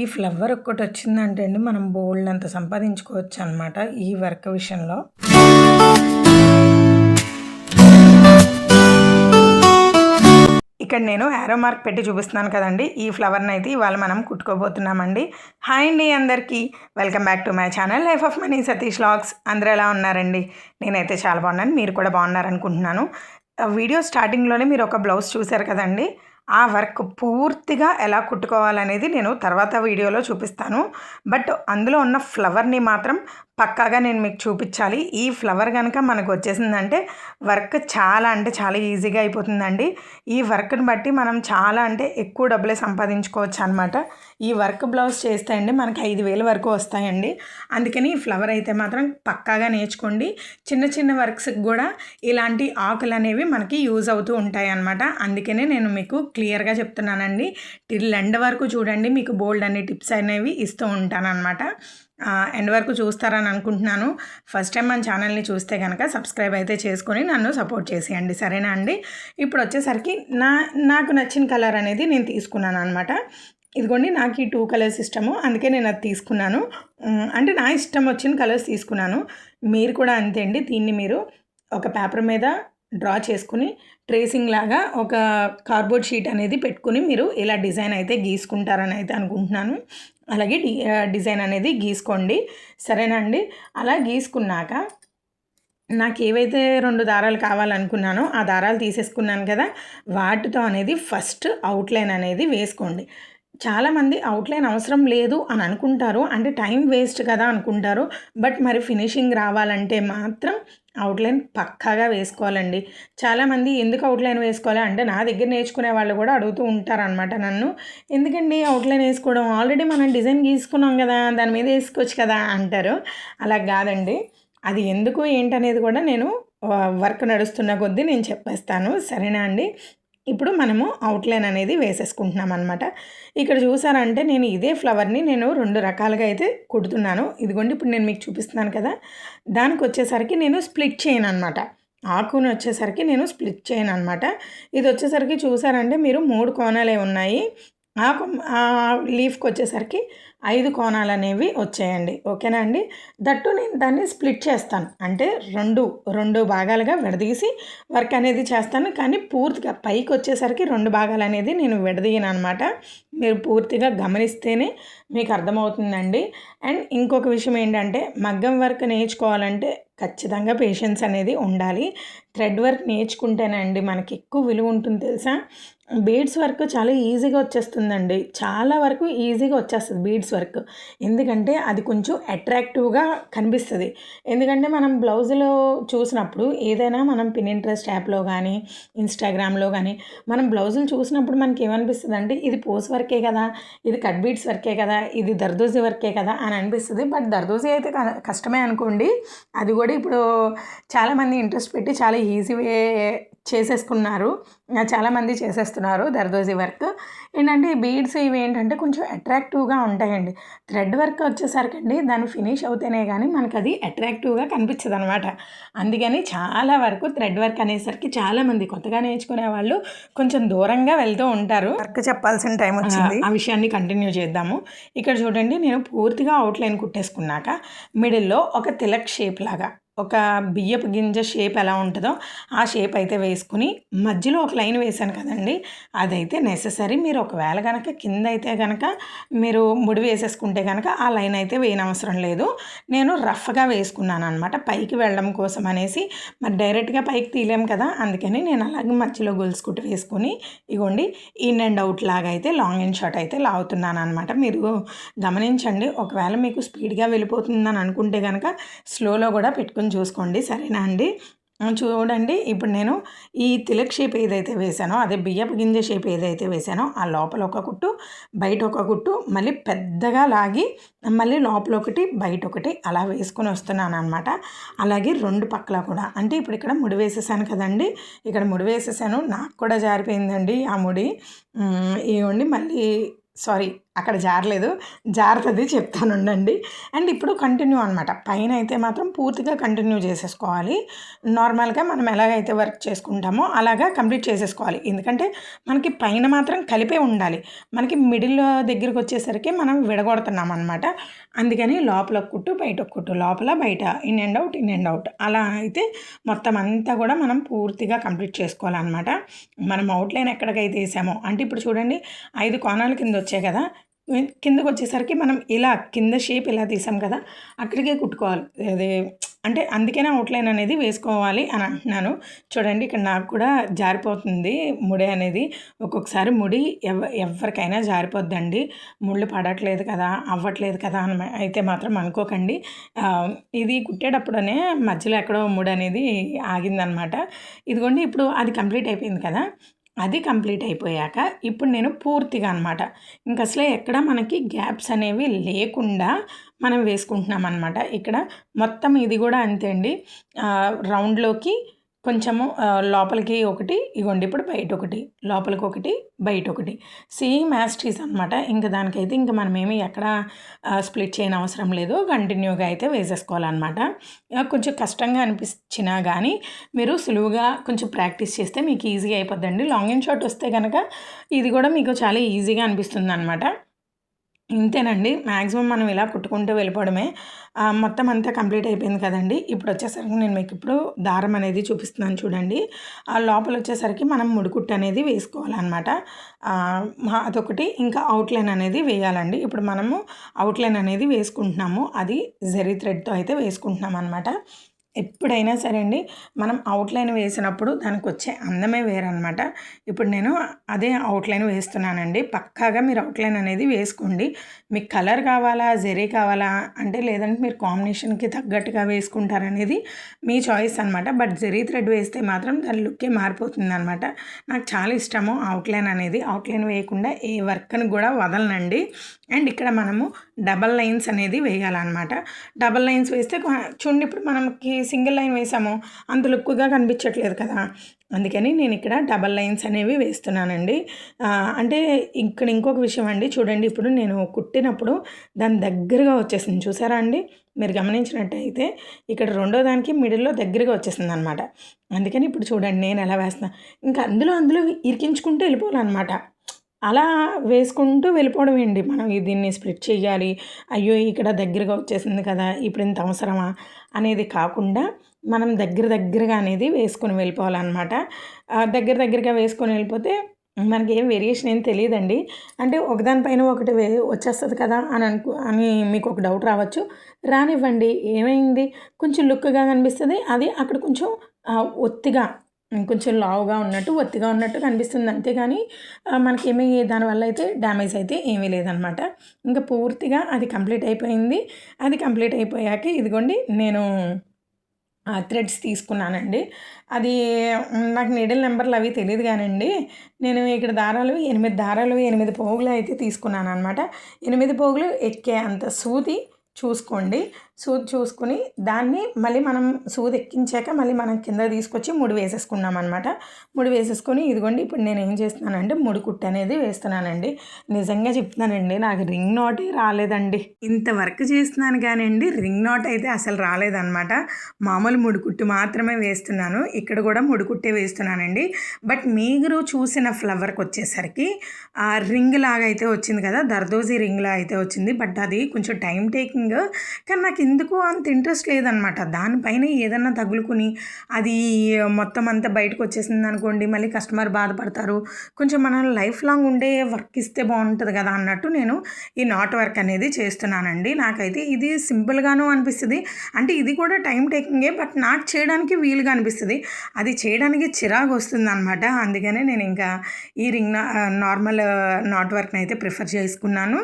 ఈ ఫ్లవర్ ఒక్కటి వచ్చిందంటే అండి మనం బోల్డ్ అంత సంపాదించుకోవచ్చు అనమాట ఈ వర్క్ విషయంలో. ఇక్కడ నేను యారో మార్క్ పెట్టి చూపిస్తున్నాను కదండి. ఈ ఫ్లవర్ని అయితే ఇవాళ మనం కుట్టుకోబోతున్నామండి. హాయ్ అండి అందరికీ. Welcome back to my channel life of money Satish logs అందరూ ఎలా ఉన్నారండి? నేనైతే చాలా బాగున్నాను. మీరు కూడా బాగున్నారనుకుంటున్నాను. వీడియో స్టార్టింగ్లోనే మీరు ఒక బ్లౌజ్ చూశారు కదండి. ఆ వర్క్ పూర్తిగా ఎలా కుట్టుకోవాలనేది నేను తర్వాత వీడియోలో చూపిస్తాను. బట్ అందులో ఉన్న ఫ్లవర్ని మాత్రం పక్కాగా నేను మీకు చూపించాలి. ఈ ఫ్లవర్ కనుక మనకు వచ్చేసిందంటే వర్క్ చాలా అంటే చాలా ఈజీగా అయిపోతుందండి. ఈ వర్క్ని బట్టి మనం చాలా అంటే ఎక్కువ డబ్బులే సంపాదించుకోవచ్చు అనమాట ఈ వర్క్ బ్లౌజ్ చేస్తే అండి మనకి ఐదు వేల వరకు వస్తాయండి. అందుకని ఈ ఫ్లవర్ అయితే మాత్రం పక్కాగా నేర్చుకోండి. చిన్న చిన్న వర్క్స్కి కూడా ఇలాంటి ఆకులు అనేవి మనకి యూజ్ అవుతూ ఉంటాయి అనమాట అందుకనే నేను మీకు క్లియర్గా చెప్తున్నానండి. టిల్ ఎండ్ వరకు చూడండి. మీకు బోల్డ్ అనే టిప్స్ అనేవి ఇస్తూ ఉంటాను అనమాట ఎండ్ వరకు చూస్తారని అనుకుంటున్నాను. ఫస్ట్ టైం మన ఛానల్ని చూస్తే కనుక సబ్స్క్రైబ్ అయితే చేసుకొని నన్ను సపోర్ట్ చేసేయండి. సరేనా అండి? ఇప్పుడు వచ్చేసరికి నా నాకు నచ్చిన కలర్ అనేది నేను తీసుకున్నాను అనమాట ఇదిగోండి నాకు ఈ టూ కలర్స్ ఇష్టము. అందుకే నేను అది తీసుకున్నాను. అంటే నా ఇష్టం వచ్చిన కలర్స్ తీసుకున్నాను. మీరు కూడా అంతే అండి. దీన్ని మీరు ఒక పేపర్ మీద డ్రా చేసుకుని ట్రేసింగ్ లాగా ఒక కార్బోర్డ్ షీట్ అనేది పెట్టుకుని మీరు ఇలా డిజైన్ అయితే గీసుకుంటారని అయితే అనుకుంటున్నాను. అలాగే డిజైన్ అనేది గీసుకోండి. సరేనండి అలా గీసుకున్నాక నాకు ఏవైతే రెండు దారాలు కావాలనుకున్నానో ఆ దారాలు తీసేసుకున్నాను కదా వాటితో అనేది ఫస్ట్ అవుట్లైన్ అనేది వేసుకోండి. చాలామంది అవుట్లైన్ అవసరం లేదు అని అనుకుంటారు. అంటే టైం వేస్ట్ కదా అనుకుంటారు. బట్ మరి ఫినిషింగ్ రావాలంటే మాత్రం అవుట్లైన్ పక్కాగా వేసుకోవాలండి. చాలామంది ఎందుకు అవుట్లైన్ వేసుకోవాలి అంటే నా దగ్గర నేర్చుకునే వాళ్ళు కూడా అడుగుతూ ఉంటారనమాట నన్ను. ఎందుకండి అవుట్లైన్ వేసుకోవడం? ఆల్రెడీ మనం డిజైన్ గీసుకున్నాం కదా దాని మీద వేసుకోవచ్చు కదా అంటారు. అలా కాదండి. అది ఎందుకు ఏంటనేది కూడా నేను వర్క్ నడుస్తున్న కొద్దీ నేను చెప్పేస్తాను. సరేనా అండి? ఇప్పుడు మనము అవుట్లైన్ అనేది వేసేసుకుంటున్నాం అనమాట ఇక్కడ చూసారంటే నేను ఇదే ఫ్లవర్ని నేను రెండు రకాలుగా అయితే కుడుతున్నాను. ఇదిగోండి ఇప్పుడు నేను మీకు చూపిస్తున్నాను కదా. దానికి వచ్చేసరికి నేను స్ప్లిట్ చేయను అనమాట ఆకుని వచ్చేసరికి నేను స్ప్లిట్ చేయను అనమాట ఇది వచ్చేసరికి చూసారంటే మీరు మూడు కోణాలే ఉన్నాయి. ఆ లీఫ్కి వచ్చేసరికి ఐదు కోణాలు అనేవి వచ్చాయండి. ఓకేనా అండి? దట్టు నేను దాన్ని స్ప్లిట్ చేస్తాను. అంటే రెండు రెండు భాగాలుగా విడదీసి వర్క్ అనేది చేస్తాను. కానీ పూర్తిగా పైకి వచ్చేసరికి రెండు భాగాలు అనేది నేను విడదీయను అనమాట మీరు పూర్తిగా గమనిస్తేనే మీకు అర్థమవుతుందండి. అండ్ ఇంకొక విషయం ఏంటంటే మగ్గం వర్క్ నేర్చుకోవాలంటే ఖచ్చితంగా పేషెన్స్ అనేది ఉండాలి. థ్రెడ్ వర్క్ నేర్చుకుంటేనండి మనకి ఎక్కువ విలువ ఉంటుంది తెలుసా? బీడ్స్ వర్క్ చాలా ఈజీగా వచ్చేస్తుందండి. చాలా వరకు ఈజీగా వచ్చేస్తుంది బీడ్స్ వర్క్. ఎందుకంటే అది కొంచెం అట్రాక్టివ్గా కనిపిస్తుంది. ఎందుకంటే మనం బ్లౌజులో చూసినప్పుడు ఏదైనా మనం పిన్ ఇంట్రెస్ట్ యాప్లో కానీ ఇన్స్టాగ్రామ్లో కానీ మనం బ్లౌజులు చూసినప్పుడు మనకి ఏమనిపిస్తుంది అంటే ఇది పోస్ వర్కే కదా ఇది కట్ బీడ్స్ వర్కే కదా ఇది దర్దోజీ వర్కే కదా అని అనిపిస్తుంది. బట్ దర్దోజీ అయితే కష్టమే అనుకోండి. అది కూడా ఇప్పుడు చాలామంది ఇంట్రెస్ట్ పెట్టి చాలా ఈజీ వే చేసేసుకున్నారు. చాలామంది చేసేస్తున్నారు దర్దోజీ వర్క్. ఏంటంటే బీడ్స్ ఇవి ఏంటంటే కొంచెం అట్రాక్టివ్గా ఉంటాయండి. థ్రెడ్ వర్క్ వచ్చేసరికి అండి దాన్ని ఫినిష్ అవుతేనే కానీ మనకు అది అట్రాక్టివ్గా కనిపించదు అనమాట అందుకని చాలా వరకు థ్రెడ్ వర్క్ అనేసరికి చాలామంది కొత్తగా నేర్చుకునే వాళ్ళు కొంచెం దూరంగా వెళ్తూ ఉంటారు. వర్క్ చెప్పాల్సిన టైం వచ్చింది. ఆ విషయాన్ని కంటిన్యూ చేద్దాము. ఇక్కడ చూడండి నేను పూర్తిగా అవుట్లైన్ కుట్టేసుకున్నాక మిడిల్లో ఒక తిలక్ షేప్ లాగా ఒక బియ్యపు గింజ షేప్ ఎలా ఉంటుందో ఆ షేప్ అయితే వేసుకుని మధ్యలో ఒక లైన్ వేసాను కదండి అదైతే నెససరీ మీరు ఒకవేళ కనుక కింద అయితే కనుక మీరు ముడి వేసేసుకుంటే కనుక ఆ లైన్ అయితే వేయనవసరం లేదు. నేను రఫ్గా వేసుకున్నాను అనమాట పైకి వెళ్ళడం కోసం అనేసి మరి డైరెక్ట్గా పైకి తీయలేం కదా అందుకని నేను అలాగే మధ్యలో గొలుసుకుంటూ వేసుకుని ఇగోండి ఇన్ అండ్ అవుట్ లాగా అయితే లాంగ్ అండ్ షార్ట్ అయితే లాగుతున్నాను అనమాట మీరు గమనించండి ఒకవేళ మీకు స్పీడ్గా వెళ్ళిపోతుందని అనుకుంటే కనుక స్లోలో కూడా పెట్టుకుని చూసుకోండి. సరేనా అండి? చూడండి. ఇప్పుడు నేను ఈ తిలక్ షేప్ ఏదైతే వేసానో అదే బియ్యపు గింజ షేప్ ఏదైతే వేసానో ఆ లోపల ఒక కుట్టు బయట ఒక కుట్టు మళ్ళీ పెద్దగా లాగి మళ్ళీ లోపల ఒకటి బయట ఒకటి అలా వేసుకొని వస్తున్నాను అనమాట అలాగే రెండు పక్కల కూడా. అంటే ఇప్పుడు ఇక్కడ ముడి వేసేసాను కదండి? ఇక్కడ ముడి వేసేసాను. నాకు కూడా జారిపోయిందండి ఆ ముడి. ఇవ్వండి మళ్ళీ సారీ అక్కడ జారలేదు. జారుతుంది చెప్తాను ఉండండి. అండ్ ఇప్పుడు కంటిన్యూ అనమాట పైన అయితే మాత్రం పూర్తిగా కంటిన్యూ చేసేసుకోవాలి. నార్మల్గా మనం ఎలాగైతే వర్క్ చేసుకుంటామో అలాగా కంప్లీట్ చేసేసుకోవాలి. ఎందుకంటే మనకి పైన మాత్రం కలిపే ఉండాలి. మనకి మిడిల్ దగ్గరికి వచ్చేసరికి మనం విడగొడుతున్నాం అనమాట అందుకని లోపల కుట్టు బయట కుట్టు లోపల బయట in and out in and out. అలా అయితే మొత్తం అంతా కూడా మనం పూర్తిగా కంప్లీట్ చేసుకోవాలన్నమాట. మనం అవుట్లైన్ ఎక్కడికైతే వేసామో అంటే ఇప్పుడు చూడండి ఐదు కోణాల కింద వచ్చాయి కదా. కిందకు వచ్చేసరికి మనం ఇలా కింద షేప్ ఇలా తీసాం కదా అక్కడికే కుట్టుకోవాలి. అదే అంటే అందుకనే అవుట్లైన్ అనేది వేసుకోవాలి అని అంటున్నాను. చూడండి ఇక్కడ నాకు కూడా జారిపోతుంది ముడి అనేది. ఒక్కొక్కసారి ముడి ఎవ ఎవరికైనా జారిపోద్దండి. ముళ్ళు పడట్లేదు కదా అవ్వట్లేదు కదా అని అయితే మాత్రం అనుకోకండి. ఇది కుట్టేటప్పుడనే మధ్యలో ఎక్కడో ముడి అనేది ఆగిందనమాట. ఇదిగోండి ఇప్పుడు అది కంప్లీట్ అయిపోయింది కదా. అది కంప్లీట్ అయిపోయాక ఇప్పుడు నేను పూర్తిగా అనమాట ఇంక అసలే ఎక్కడ మనకి గ్యాప్స్ అనేవి లేకుండా మనం వేసుకుంటున్నాం అనమాట ఇక్కడ మొత్తం ఇది కూడా అంతే అండి. రౌండ్లోకి కొంచెము లోపలికి ఒకటి ఇగోండి ఇప్పుడు బయట ఒకటి లోపలికి ఒకటి బయట ఒకటి సేమ్ యాస్టీస్ అనమాట ఇంకా దానికైతే ఇంకా మనం ఏమి ఎక్కడ స్ప్లిట్ చేయని అవసరం లేదు. కంటిన్యూగా అయితే వేసేసుకోవాలన్నమాట. కొంచెం కష్టంగా అనిపించినా కానీ మీరు సులువుగా కొంచెం ప్రాక్టీస్ చేస్తే మీకు ఈజీగా అయిపోద్దండి. లాంగ్ అండ్ షార్ట్ వస్తే కనుక ఇది కూడా మీకు చాలా ఈజీగా అనిపిస్తుంది అనమాట ఇంతేనండి. మ్యాక్సిమం మనం ఇలా కుట్టుకుంటూ వెళ్ళిపోవడమే. మొత్తం అంతా కంప్లీట్ అయిపోయింది కదండి. ఇప్పుడు వచ్చేసరికి నేను మీకు ఇప్పుడు దారం అనేది చూపిస్తున్నాను చూడండి. ఆ లోపల వచ్చేసరికి మనం ముడికుట్టు అనేది వేసుకోవాలన్నమాట. అదొకటి. ఇంకా అవుట్లైన్ అనేది వేయాలండి. ఇప్పుడు మనము అవుట్లైన్ అనేది వేసుకుంటున్నాము. అది జెరీ థ్రెడ్తో అయితే వేసుకుంటున్నాం అనమాట ఎప్పుడైనా సరే అండి మనం అవుట్లైన్ వేసినప్పుడు దానికి వచ్చే అందమే వేరనమాట ఇప్పుడు నేను అదే అవుట్లైన్ వేస్తున్నానండి. పక్కాగా మీరు అవుట్లైన్ అనేది వేసుకోండి. మీకు కలర్ కావాలా జెరీ కావాలా అంటే లేదంటే మీరు కాంబినేషన్కి తగ్గట్టుగా వేసుకుంటారనేది మీ చాయిస్ అనమాట బట్ జెరీ థ్రెడ్ వేస్తే మాత్రం దాని లుక్కే మారిపోతుంది అనమాట నాకు చాలా ఇష్టము అవుట్లైన్ అనేది. అవుట్లైన్ వేయకుండా ఏ వర్క్ని కూడా వదలనండి. అండ్ ఇక్కడ మనము డబల్ లైన్స్ అనేది వేయాలన్నమాట. డబల్ లైన్స్ వేస్తే చూడండి ఇప్పుడు మనకి సింగిల్ లైన్ వేసాము. అంత లుక్గా కనిపించట్లేదు కదా. అందుకని నేను ఇక్కడ డబల్ లైన్స్ అనేవి వేస్తున్నానండి. అంటే ఇక్కడ ఇంకొక విషయం అండి. చూడండి ఇప్పుడు నేను కుట్టినప్పుడు దాని దగ్గరగా వచ్చేసింది. చూసారా అండి? మీరు గమనించినట్టయితే ఇక్కడ రెండో దానికి మిడిల్లో దగ్గరగా వచ్చేసింది అనమాట అందుకని ఇప్పుడు చూడండి నేను ఎలా వేస్తున్నా. ఇంకా అందులో అందులో ఇరికించుకుంటూ వెళ్ళిపోవాలన్నమాట. అలా వేసుకుంటూ వెళ్ళిపోవడం ఏంటి మనం దీన్ని స్ప్లిట్ చేయాలి. అయ్యో ఇక్కడ దగ్గరగా వచ్చేసింది కదా ఇప్పుడు ఇంత అవసరమా అనేది కాకుండా మనం దగ్గర దగ్గరగా అనేది వేసుకొని వెళ్ళిపోవాలన్నమాట. దగ్గర దగ్గరగా వేసుకొని వెళ్ళిపోతే మనకి ఏం వేరియేషన్ ఏం తెలియదండి. అంటే ఒకదానిపైన ఒకటి వే వచ్చేస్తుంది కదా అని అనుకో అని మీకు ఒక డౌట్ రావచ్చు. రానివ్వండి ఏమైంది? కొంచెం లుక్గా కనిపిస్తుంది. అది అక్కడ కొంచెం ఒత్తిగా కొంచెం లావుగా ఉన్నట్టు ఒత్తిగా ఉన్నట్టు కనిపిస్తుంది. అంతేగాని మనకేమీ దానివల్ల అయితే డ్యామేజ్ అయితే ఏమీ లేదనమాట. ఇంకా పూర్తిగా అది కంప్లీట్ అయిపోయింది. అది కంప్లీట్ అయిపోయాక ఇదిగోండి నేను థ్రెడ్స్ తీసుకున్నానండి. అది నాకు నీడిల్ నెంబర్లు అవి తెలియదు కానండి. నేను ఇక్కడ దారాలు ఎనిమిది దారాలు ఎనిమిది పోగులు అయితే తీసుకున్నాను అనమాట ఎనిమిది పోగులు ఎక్కే అంత సూది చూసుకోండి. సూది చూసుకుని దాన్ని మళ్ళీ మనం సూది ఎక్కించాక మళ్ళీ మనం కింద తీసుకొచ్చి ముడి వేసేసుకున్నాం అనమాట ముడి వేసేసుకొని ఇదిగోండి ఇప్పుడు నేను ఏం చేస్తున్నానంటే ముడి కుట్టు అనేది వేస్తున్నానండి. నిజంగా చెప్తున్నానండి నాకు రింగ్ నాటే రాలేదండి. ఇంత వర్క్ చేస్తున్నాను కానివ్వండి రింగ్ నాట్ అయితే అసలు రాలేదన్నమాట. మామూలు ముడికుట్టు మాత్రమే వేస్తున్నాను. ఇక్కడ కూడా ముడికుట్టే వేస్తున్నానండి. బట్ మీరు చూసిన ఫ్లవర్కి వచ్చేసరికి ఆ రింగ్ లాగా అయితే వచ్చింది కదా దర్దోజీ రింగ్లా అయితే వచ్చింది. బట్ అది కొంచెం టైం టేకింగ్ కానీ నాకు ఎందుకు అంత ఇంట్రెస్ట్ లేదనమాట. దానిపైన ఏదన్నా తగులుకుని అది మొత్తం అంతా బయటకు వచ్చేసింది అనుకోండి మళ్ళీ కస్టమర్ బాధపడతారు. కొంచెం మనం లైఫ్ లాంగ్ ఉండే వర్క్ ఇస్తే బాగుంటుంది కదా అన్నట్టు నేను ఈ నాట్ వర్క్ అనేది చేస్తున్నానండి. నాకైతే ఇది సింపుల్గాను అనిపిస్తుంది. అంటే ఇది కూడా టైం టేకింగే బట్ నాకు చేయడానికి వీలుగా అనిపిస్తుంది. అది చేయడానికి చిరాకు వస్తుంది అనమాట అందుకనే నేను ఇంకా ఈ రింగ్ నార్మల్ నాట్ వర్క్ని అయితే ప్రిఫర్ చేసుకున్నాను.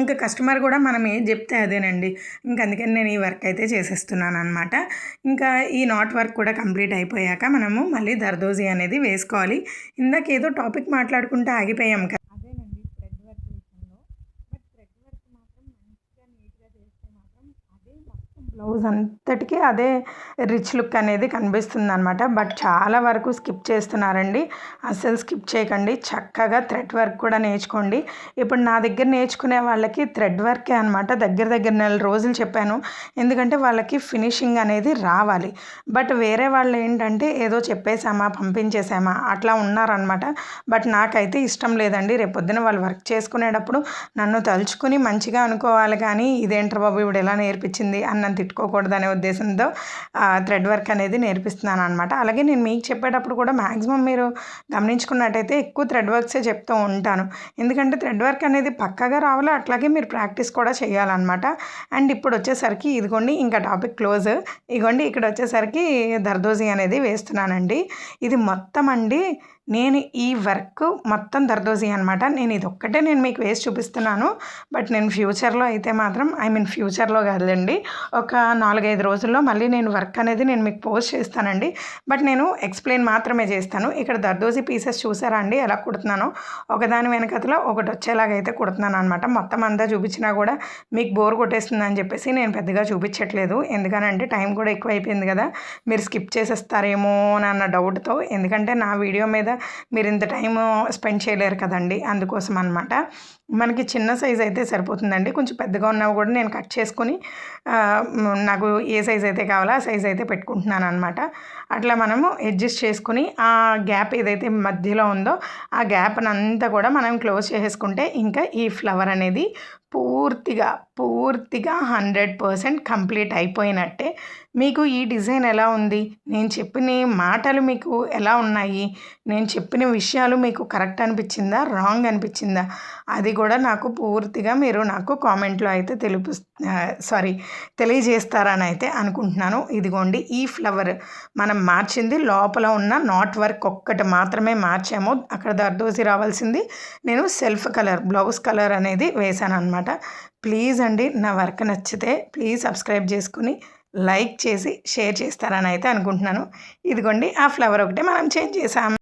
ఇంకా కస్టమర్ కూడా మనం ఏం చెప్తే అదేనండి. ఇంకా అందుకని నేను ఈ వర్క్ అయితే చేసేస్తున్నాను అనమాట ఇంకా ఈ నాట్ వర్క్ కూడా కంప్లీట్ అయిపోయాక మనము మళ్ళీ దర్దోజీ అనేది వేసుకోవాలి. ఇందాక ఏదో టాపిక్ మాట్లాడుకుంటే ఆగిపోయాం కదా అదేనండి థ్రెడ్ వర్క్ విషయంలో బట్ థ్రెడ్ వర్క్ మాత్రం మంచిగా నీట్గా చేస్తే మాత్రం అదే మొత్తం బ్లౌజ్ అంతటికీ అదే రిచ్ లుక్ అనేది కనిపిస్తుంది అనమాట బట్ చాలా వరకు స్కిప్ చేస్తున్నారండి. అస్సలు స్కిప్ చేయకండి. చక్కగా థ్రెడ్ వర్క్ కూడా నేర్చుకోండి. ఇప్పుడు నా దగ్గర నేర్చుకునే వాళ్ళకి థ్రెడ్ వర్కే అనమాట దగ్గర దగ్గర నెల రోజులు చెప్పాను. ఎందుకంటే వాళ్ళకి ఫినిషింగ్ అనేది రావాలి. బట్ వేరే వాళ్ళు ఏంటంటే ఏదో చెప్పేసామా పంపించేసామా అట్లా ఉన్నారనమాట బట్ నాకైతే ఇష్టం లేదండి. రేపొద్దున వాళ్ళు వర్క్ చేసుకునేటప్పుడు నన్ను తలుచుకుని మంచిగా అనుకోవాలి కానీ ఇదేంటర్ బాబు ఇప్పుడు ఎలా నేర్పించింది? అన్నంత పెట్టుకోకూడదనే అనే ఉద్దేశంతో థ్రెడ్ వర్క్ అనేది నేర్పిస్తున్నాను అనమాట అలాగే నేను మీకు చెప్పేటప్పుడు కూడా మ్యాక్సిమం మీరు గమనించుకున్నట్టయితే ఎక్కువ థ్రెడ్ వర్క్సే చెప్తూ ఉంటాను. ఎందుకంటే థ్రెడ్ వర్క్ అనేది పక్కగా రావాలి అట్లాగే మీరు ప్రాక్టీస్ కూడా చేయాలన్నమాట. అండ్ ఇప్పుడు వచ్చేసరికి ఇదిగోండి ఇంకా టాపిక్ క్లోజ్. ఇదిగోండి ఇక్కడ వచ్చేసరికి దర్దోజీ అనేది వేస్తున్నానండి. ఇది మొత్తం అండి నేను ఈ వర్క్ మొత్తం దర్దోజీ అనమాట నేను ఇది ఒక్కటే నేను మీకు వేసి చూపిస్తున్నాను. బట్ నేను ఫ్యూచర్లో అయితే మాత్రం ఐ మీన్ ఫ్యూచర్లో కాదండి ఒక నాలుగైదు రోజుల్లో మళ్ళీ నేను వర్క్ అనేది నేను మీకు పోస్ట్ చేస్తానండి. బట్ నేను ఎక్స్ప్లెయిన్ మాత్రమే చేస్తాను. ఇక్కడ దర్దోజీ పీసెస్ చూసారా అండి? ఎలా కుడుతున్నానో? ఒకదాని వెనకతలో ఒకటి వచ్చేలాగా అయితే కుడుతున్నాను అనమాట మొత్తం అంతా చూపించినా కూడా మీకు బోర్ కొట్టేస్తుంది అని చెప్పేసి నేను పెద్దగా చూపించట్లేదు. ఎందుకనంటే టైం కూడా ఎక్కువ అయిపోయింది కదా. మీరు స్కిప్ చేసేస్తారేమో అని అన్న డౌట్తో. ఎందుకంటే నా వీడియో మీద మీరు ఇంత టైం స్పెండ్ చేయలేరు కదండి. అందుకోసం అనమాట మనకి చిన్న సైజ్ అయితే సరిపోతుందండి. కొంచెం పెద్దగా ఉన్నవి కూడా నేను కట్ చేసుకొని నాకు ఏ సైజ్ అయితే కావాలో ఆ సైజ్ అయితే పెట్టుకుంటున్నాను అనమాట అట్లా మనము అడ్జస్ట్ చేసుకుని ఆ గ్యాప్ ఏదైతే మధ్యలో ఉందో ఆ గ్యాప్ని అంతా కూడా మనం క్లోజ్ చేసేసుకుంటే ఇంకా ఈ ఫ్లవర్ అనేది పూర్తిగా పూర్తిగా హండ్రెడ్ పర్సెంట్ కంప్లీట్ అయిపోయినట్టే. మీకు ఈ డిజైన్ ఎలా ఉంది? నేను చెప్పిన మాటలు మీకు ఎలా ఉన్నాయి? నేను చెప్పిన విషయాలు మీకు కరెక్ట్ అనిపించిందా? రాంగ్ అనిపించిందా? అది కూడా నాకు పూర్తిగా మీరు నాకు కామెంట్లో అయితే తెలుపు సారీ తెలియజేస్తారని అయితే అనుకుంటున్నాను. ఇదిగోండి ఈ ఫ్లవర్ మనం మార్చింది. లోపల ఉన్న నాట్ వర్క్ ఒక్కటి మాత్రమే మార్చాము. అక్కడ దర్దోసి రావాల్సింది. నేను సెల్ఫ్ కలర్ బ్లౌజ్ కలర్ అనేది వేశాను అనమాట ప్లీజ్ అండి నా వర్క్ నచ్చితే ప్లీజ్ సబ్స్క్రైబ్ చేసుకుని లైక్ చేసి షేర్ చేస్తారని అయితే అనుకుంటున్నాను. ఇదిగోండి ఆ ఫ్లవర్ ఒకటే మనం చేంజ్ చేసాము